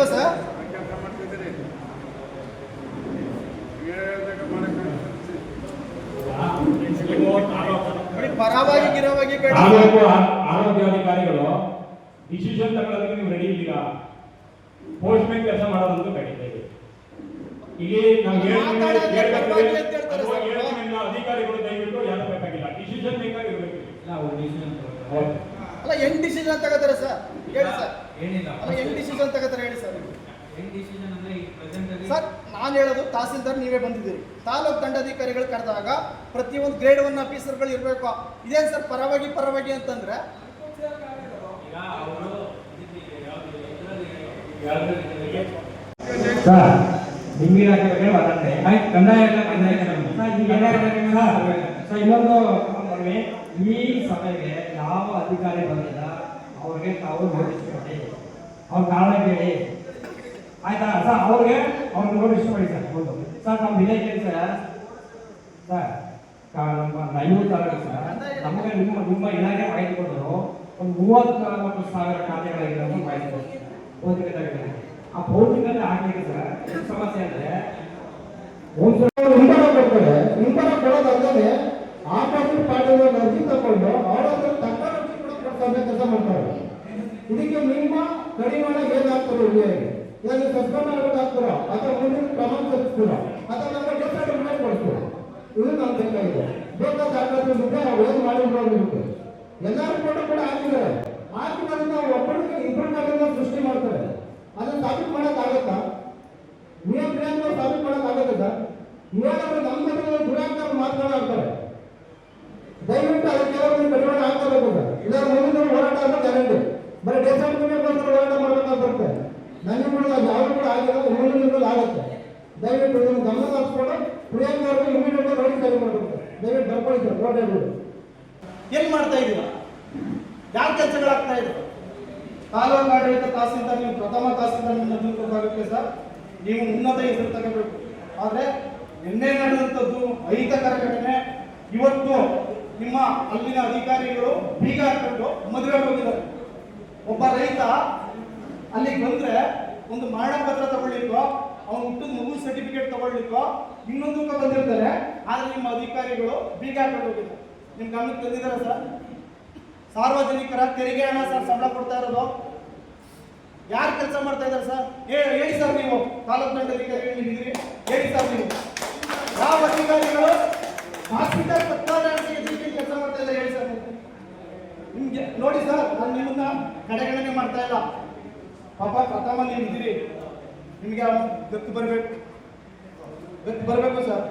ಇಲ್ವಾ ಸರ್? ಪರವಾಗಿ ಅಧಿಕಾರಿಗಳು ಡಿಸಿಷನ್ ತಗೊಳ್ಳೋದಕ್ಕೆ ನೀವು ರೆಡಿ ಇಲ್ಲ ಪೋಸ್ಟ್ ಮೇಲೆ ಕೆಲಸ ಮಾಡೋದಂತೂ ಬೇಕಿದೆ ಈಗ ನಾವು ಅಧಿಕಾರಿಗಳು ದಯವಿಟ್ಟು ಯಾರು ಬೇಕಾಗಿಲ್ಲ. ಡಿಸಿಷನ್ ಬೇಕಾಗಿರ್ಬೇಕು ಅಲ್ಲ ಹೆಂಗ್ ಡಿಸಿಷನ್ ತಗೋತಾರೆ ಸರ್? ಹೇಳಿ ಸರ್. ಏನಿಲ್ಲ ಅಲ್ಲ ಹೆಂಗ್ ಡಿಸಿಷನ್ ತಗೋತಾರೆ ಹೇಳಿ ಸರ್ ಹೆಂಗ್ ಡಿಸಿಷನ್ ಅಂದ್ರೆ ಈ ಪ್ರೆಸೆಂಟ್ ಅಲ್ಲಿ ಸರ್ ನಾನು ಹೇಳೋದು ತಹಸೀಲ್ದಾರ್ ನೀವೇ ಬಂದಿದ್ದೀರಿ. ತಾಲೂಕು ದಂಡಾಧಿಕಾರಿಗಳು ಕರೆದಾಗ ಪ್ರತಿಯೊಂದು ಗ್ರೇಡ್ ಒನ್ ಆಫೀಸರ್ಗಳು ಇರಬೇಕು. ಇದೇನು ಸರ್ ಪರವಾಗಿ ಪರವಾಗಿ ಅಂತಂದ್ರೆ? ಈಗ ಅವರು ಸರ್ ಕಂದಾಯ ಇಲ್ಲ ಕಂದಾಯ. ಸರ್, ಇನ್ನೊಂದು. ಈ ಸಭೆಗೆ ಯಾವ ಅಧಿಕಾರಿ ಬಂದಿಲ್ಲ? ಅವ್ರಿಗೆ ತಾವು ನೋಟಿಸ್ ಕೊಡಿ ಅವ್ರ ಕಾರಣ ಕೇಳಿ. ಆಯ್ತಾ? ಸರ್, ಅವ್ರಿಗೆ ಅವ್ರಿಗೆ ನೋಡಿ ಮಾಡಿ ಸರ್ ಹೌದು. ಸರ್ ನಮ್ಮ ವಿಲೇಜ್ ಸರ್ ಸರ್ ನಮ್ಮ ಐವತ್ತು ತಾಲೂಕು ಸರ್. ನಮಗೆ ನಿಮ್ಮ ನಿಮ್ಮ ಇಲಾಖೆ ಮಾಹಿತಿ ಕೊಟ್ಟರು ಒಂದು ಮೂವತ್ತು ನಲವತ್ತು ಸಾವಿರ ಖಾತೆಗಳಿದೆ ಅಂತ ಮಾಹಿತಿ ಕೊಡ್ತೀವಿ ಭೌತಿಕತೆಗಳಿದೆ ಆ ಭೌತಿಕತೆ ಹಾಕಲಿಕ್ಕೆ ಸರ್ ಸಮಸ್ಯೆ ಅಂದರೆ ಒಂದು ಕಡಿವಾಣ ಏನಾಗ್ತಾರೋ ಉಳಿಯಾಗಿ ಇವಾಗ ಸಸ್ಪೆಂಡ್ ಅಥವಾ ಮುಂದಿನ ಕ್ರಮ ತರಿಸ್ತೀರೋ ಅಥವಾ ನಮ್ಮ ಡೆಫ್ರೆಂಟ್ ರಿಪೋರ್ಟ್ ಕೊಡ್ತೀರೋ? ಇದು ನಾನು ಬೇಕಾಗಿದೆ. ಬೇಕಾದ ಇರುತ್ತೆ ನಾವು ಏನು ಮಾಡಿರ್ಬೋದು ಎಲ್ಲರೂ ಎಲ್ಲ ಕೂಡ ಹಾಕಿದ್ದಾರೆ. ಹಾಕಿದ್ರಿಂದ ಒಬ್ಬರಿಗೆ ಇಬ್ಬರನ್ನ ಸೃಷ್ಟಿ ಮಾಡ್ತಾರೆ. ಅದನ್ನ ಸಾಬೀತು ಮಾಡೋಕ್ಕಾಗತ್ತಾ? ನೀವು ತಪ್ಪು ಸಾಬೀತು ಮಾಡೋಕ್ಕಾಗತ್ತೆ? ಸರ್ ಇವಾಗಾದ್ರೂ ನಮ್ಮ ಬಗ್ಗೆ ದುರಾಂಕಾರ ಮಾತನಾಡ್ತಾರೆ ದಯವಿಟ್ಟು ಅದಕ್ಕೆ ಒಂದು ಕಡಿವಾಣ ಹಾಕಬೇಕು ಸರ್ ಇಲ್ಲ ಮುಂದಿನ ಹೋರಾಟ ಅಂದ್ರೆ ಗ್ಯಾರಂಟಿ ಬರೀ ಡೆಸೆಂಬರ್ಗೋಸ್ಕರ ಹೋರಾಟ ಮಾಡ್ಬೇಕಾಗಿ ಬರುತ್ತೆ ನನಗೆ ಕೂಡ ಅದು ಯಾವುದು ಕೂಡ ಆಗಿಲ್ಲ ಮುಂದಿನ ದಿನದಲ್ಲಿ ಆಗುತ್ತೆ ದಯವಿಟ್ಟು ಇದನ್ನು ಗಮನ ಹರಿಸ್ಕೊಂಡು ಪ್ರಿಯಾಂಕ ಅವ್ರಿಗೆ ಇಮಿಡಿಯೇಟ್ ನೋಡಿ ಸರಿ ಮಾಡಬೇಕು ದಯವಿಟ್ಟು ಕೋಟೆ ಏನ್ ಮಾಡ್ತಾ ಇದ್ದೀರಾ? ಯಾವ ಕೆಲಸಗಳಾಗ್ತಾ ಇದೆ? ತಾಲೂಕು ಆಡಳಿತ ತಹಸೀಲ್ದಾರ್, ನೀವು ಪ್ರಥಮ ತಹಸೀಲ್ದಾರ್ ನಿಮ್ಮದಕ್ಕೆ ಸರ್, ನೀವು ಉನ್ನತ ಹೆಸರು ತಗೋಬೇಕು. ಆದ್ರೆ ನಿನ್ನೆ ನಡೆದಂಥದ್ದು ಅಹಿತಕರ ಘಟನೆ ಇವತ್ತು ನಿಮ್ಮ ಅಲ್ಲಿನ ಅಧಿಕಾರಿಗಳು ಬೀಗ ಹಾಕೊಂಡು ಮದುವೆ ಹೋಗಿದ್ದಾರೆ. ಒಬ್ಬ ರೈತ ಅಲ್ಲಿಗೆ ಬಂದ್ರೆ ಒಂದು ಮರಣ ಪತ್ರ ತಗೊಳ್ಳಿಕ್ಕೋ ಅವನು ಹುಟ್ಟಿದ ಮಗು ಸರ್ಟಿಫಿಕೇಟ್ ತಗೊಳ್ಳಿಕ್ಕೋ ಇನ್ನೊಂದು ಬಂದಿರ್ತಾರೆ. ಆದ್ರೆ ನಿಮ್ಮ ಅಧಿಕಾರಿಗಳು ಬೀಗ ಹಾಕೊಂಡು ಹೋಗಿದ್ದಾರೆ ನಿಮ್ ಗಮನಕ್ಕೆ ತಂದಿದ್ದಾರೆ ಸರ್? ಸಾರ್ವಜನಿಕರ ತೆರಿಗೆ ಹಣ ಸರ್, ಸಂಬಳ ಕೊಡ್ತಾ ಇರೋದು. ಯಾರು ಕೆಲಸ ಮಾಡ್ತಾ ಇದ್ದಾರೆ ಸರ್? ಹೇಳಿ ಸರ್ ನೀವು. ತಾಲೂಕು ಹೇಳಿದ್ರಿ ಹೇಳಿ ಸರ್ ನೀವು. ಯಾವ ಅಧಿಕಾರಿಗಳು? ಕೆಲಸ ಮಾಡ್ತಾ ಇಲ್ಲ ಹೇಳಿ ಸರ್. ನಿಮ್ಗೆ, ನೋಡಿ ಸರ್, ನಾನು ನಿಮ್ಮನ್ನ ಕಡೆಗಣನೆ ಮಾಡ್ತಾ ಇಲ್ಲ. ಪಾಪ ಪ್ರಥಮ ನೀವು ಇದ್ದೀರಿ ನಿಮಗೆ ಗತ್ತು ಬರಬೇಕು. ಗತ್ತು ಬರಬೇಕು ಸರ್.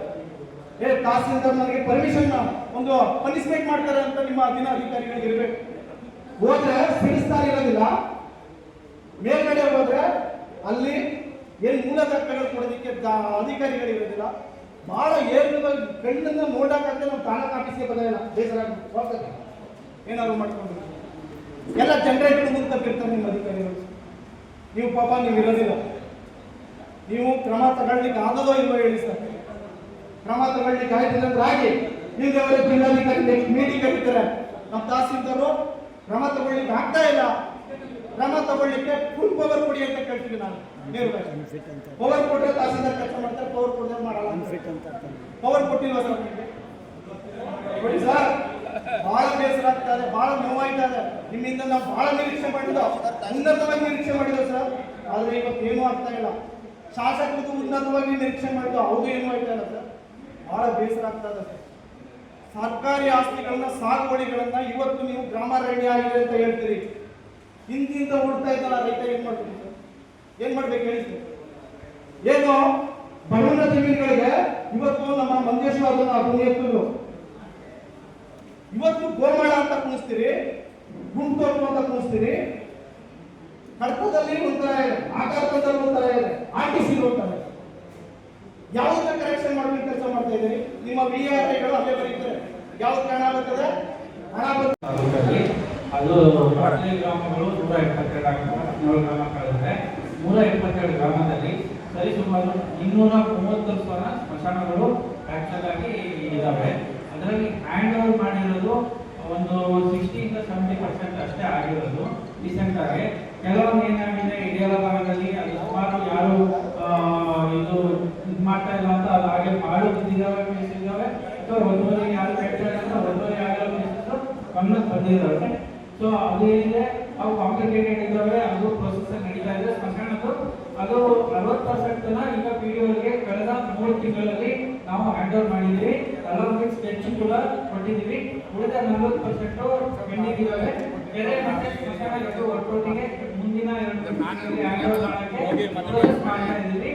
ಏ, ತಹಸೀಲ್ದಾರ್ ನನಗೆ ಪರ್ಮಿಷನ್ ಒಂದು ಪನಿಷ್ಮೆಂಟ್ ಮಾಡ್ತಾರೆ ಅಂತ ನಿಮ್ಮ ಅಧೀನ ಅಧಿಕಾರಿಗಳಿಗೆ ಇರಬೇಕು ಹೋದ್ರೆ ಸಿಡಿಸ್ತಾ ಇರೋದಿಲ್ಲ. ಮೇಲ್ಗಡೆ ಹೋದ್ರೆ ಅಲ್ಲಿ ಏನ್ ಮೂಲ ದಾಖಲೆಗಳು ಕೊಡೋದಕ್ಕೆ ಅಧಿಕಾರಿಗಳು ಅಧಿಕಾರಿಗಳಿರೋದಿಲ್ಲ ಬಹಳ ಏನು ಕಣ್ಣನ್ನ ನೋಡಕ್ಕಂತ ನಾವು ತಾಲೂಕು ಆಫೀಸ್ಗೆ ಬರೋದಿಲ್ಲ ಬೇಸರ. ಏನಾದ್ರು ಮಾಡ್ಕೊಂಡು ಎಲ್ಲ ಜನರೇಟರ್ ಮುಂದೆ ತಪ್ಪಿರ್ತಾರೆ ನಿಮ್ಮ ಅಧಿಕಾರಿಗಳು. ನೀವು ಪಾಪ ನೀವು ಇರೋದಿಲ್ಲ. ನೀವು ಕ್ರಮ ತಗೊಳ್ಲಿಕ್ಕೆ ಆಗೋದೋ ಇಲ್ವೋ ಹೇಳಿ ಸರ್. ಕ್ರಮ ತಗೊಳ್ಳಿಕ್ಕೆ ಆಯ್ತು ಅಂದ್ರೆ ಆಗಿ ನೀವು ಜಿಲ್ಲಾಧಿಕಾರಿ ನೆಕ್ಸ್ಟ್ ಮೀಟಿಂಗ್ ಕರೀತಾರೆ ನಮ್ಮ ತಹಸೀಲ್ದಾರು ಕ್ರಮ ತಗೊಳ್ಳಿಕ್ಕೆ ಆಗ್ತಾ ಇಲ್ಲ. ಕ್ರಮ ತಗೊಳ್ಳಿಕ್ಕೆ ಫುಲ್ ಪವರ್ ಕೊಡಿ ಅಂತ ಕೇಳ್ತೀವಿ ನಾನು ಪವರ್ ಕೊಟ್ಟರೆ ತಹಸೀಲ್ದಾರ್ ಕೆಲಸ ಮಾಡ್ತಾರೆ ಪವರ್ ಕೊಡದೆ ಮಾಡಲ್ಲ ಪವರ್ ಕೊಟ್ಟಿಲ್ವಾ ಸರ್ ನೋಡಿ ಸರ್. ಬಹಳ ಬೇಸರ ಆಗ್ತಾ ಇದೆ ಬಹಳ ನೋವಾಯ್ತಾ ಇದೆ. ನಿಮ್ಮಿಂದ ನಾವು ಬಹಳ ನಿರೀಕ್ಷೆ ಮಾಡಿದ್ದು ಉನ್ನತವಾಗಿ ನಿರೀಕ್ಷೆ ಮಾಡಿದ್ದು ಸರ್. ಆದ್ರೆ ಇವತ್ತು ಏನೂ ಆಗ್ತಾ ಇಲ್ಲ. ಶಾಸಕರದ್ದು ಉನ್ನತವಾಗಿ ನಿರೀಕ್ಷೆ ಮಾಡಿದ್ದು, ಅವ್ರಿಗೂ ಏನೂ ಆಯ್ತಾ ಇಲ್ಲ ಸರ್. ಬಹಳ ಬೇಸರ ಆಗ್ತಾ ಇದೆ. ಸರ್ಕಾರಿ ಆಸ್ತಿಗಳನ್ನ ಸಾಗುವಳಿಗಳನ್ನ ಇವತ್ತು ನೀವು ಗ್ರಾಮಾರಣ್ಯ ಆಗಿದೆ ಅಂತ ಹೇಳ್ತೀರಿ. ಹಿಂದಿಂದ ಉಳ್ತಾ ಇದ್ದಲ್ಲ ರೈತ ಏನ್ ಮಾಡ್ಬೇಕು ಏನ್ ಮಾಡ್ಬೇಕು ಹೇಳಿ ಏನು? ಬಡವನ ಜಮೀನುಗಳಿಗೆ ಇವತ್ತು ನಮ್ಮ ಮಂಜೇಶ್ವರನ ಪುಣ್ಯಕ್ಕಲು ಇವತ್ತು ಗೋಮಾಳ ಅಂತ ಕುಣಿಸ್ತೀರಿ ಗುಂಟೋಟು ಅಂತ ಕುಣಿಸ್ತೀರಿ ಕಡಪದಲ್ಲಿ ಒಂಥರ ಇದೆ ಆಕಾರದಲ್ಲಿ ಒಂಥರ ಇದೆ, ಆರ್ ಟಿ ಸಿ ಒಂಥರ ಯಾವ್ದನ್ನ ಕರೆಕ್ಷನ್ ಮಾಡಬೇಕು ಕೆಲಸ ಮಾಡ್ತಾ ಇದ್ದೀರಿ? ನಿಮ್ಮ ವಿ ಆರ್ ಐಗಳು ಅಲ್ಲೇ ಬರೀತಾರೆ ಯಾವ್ದು ಹಣ ಬರ್ತದೆ ಹಣ ಬರ್ತದೆ ಅದು ಹದಿನೈದು ಗ್ರಾಮಗಳು ನೂರ ಎಪ್ಪತ್ತೆರಡು ಆಗ್ತವೆ ಹದಿನೇಳು ಗ್ರಾಮ ಕಳೆದ್ರೆ ನೂರ ಎಪ್ಪತ್ತೆರಡು ಗ್ರಾಮದಲ್ಲಿ ಸರಿಸುಮಾರು ಇನ್ನೂರ ಮೂವತ್ತು ಸಾವಿರ ಸ್ಮಶಾನಗಳು ಆಕ್ಚುಲ್ ಆಗಿ ಇದಾವೆ. ಅದರಲ್ಲಿ ಹ್ಯಾಂಡ್ ಓವರ್ ಮಾಡಿರೋದು ಒಂದು ಸಿಕ್ಸ್ಟಿಯಿಂದ ಸೆವೆಂಟಿ ಪರ್ಸೆಂಟ್ ಅಷ್ಟೇ ಆಗಿರೋದು. ರೀಸೆಂಟ್ ಆಗಿ. ಕೆಲವೊಂದು ಏನಾಗಿದೆ ಇಡಿಯಾಲ ಭಾಗದಲ್ಲಿ ಅದು ಸುಮಾರು ಯಾರು ಆ, ಇದು ಇದು ಮಾಡ್ತಾ ಇಲ್ಲ ಅಂತ ಅದು ಹಾಗೆ ಮಾಡೋದಿದ್ದಾವೆ ಇದ್ದಾವೆ ಅಥವಾ ಒಂದೂವರೆಗೆ ಯಾರು ಕಟ್ಟಿದ್ದಾರೆ ಅಂತ ಒಂದೂವರೆ ಆಗಿರೋ cases ಗಮನಕ್ಕೆ ಬಂದಿದ್ದಾವೆ ಸೊ ಅದು ಏನಿದೆ? ಅವು ಕಾಂಪ್ಲಿಕೇಟೆಡ್ ಇದ್ದಾವೆ ಅದು ಪ್ರೊಸೆಸ್ ನಡೀತಾ ಇದೆ. ಸ್ಮಶಾನದ್ದು ಅದು ಅರವತ್ತು ಪರ್ಸೆಂಟ್ ಈಗ ಪಿ ಡಿ ಅವರಿಗೆ ಕಳೆದ ಮೂರು ತಿಂಗಳಲ್ಲಿ ನಾವು ಹ್ಯಾಂಡ್ ಓವರ್ ಮಾಡಿದ್ದೀವಿ. ಅಲಾಂಗ್ ಸ್ಕೆಚ್ ಕೂಡ ಕೊಟ್ಟಿದ್ದೀವಿ. ಉಳಿದ ನಲವತ್ತು ಪರ್ಸೆಂಟು ಪೆಂಡಿಂಗ್ ಇದ್ದಾವೆ. ಕೆರೆ ಮತ್ತೆ ಒಟ್ಟೊಟ್ಟಿಗೆ ಮುಂದಿನ ಎರಡು ಹ್ಯಾಂಡ್ ಓವರ್ ಮಾಡಕ್ಕೆ ಮಾಡ್ತಾ ಇದ್ದೀವಿ.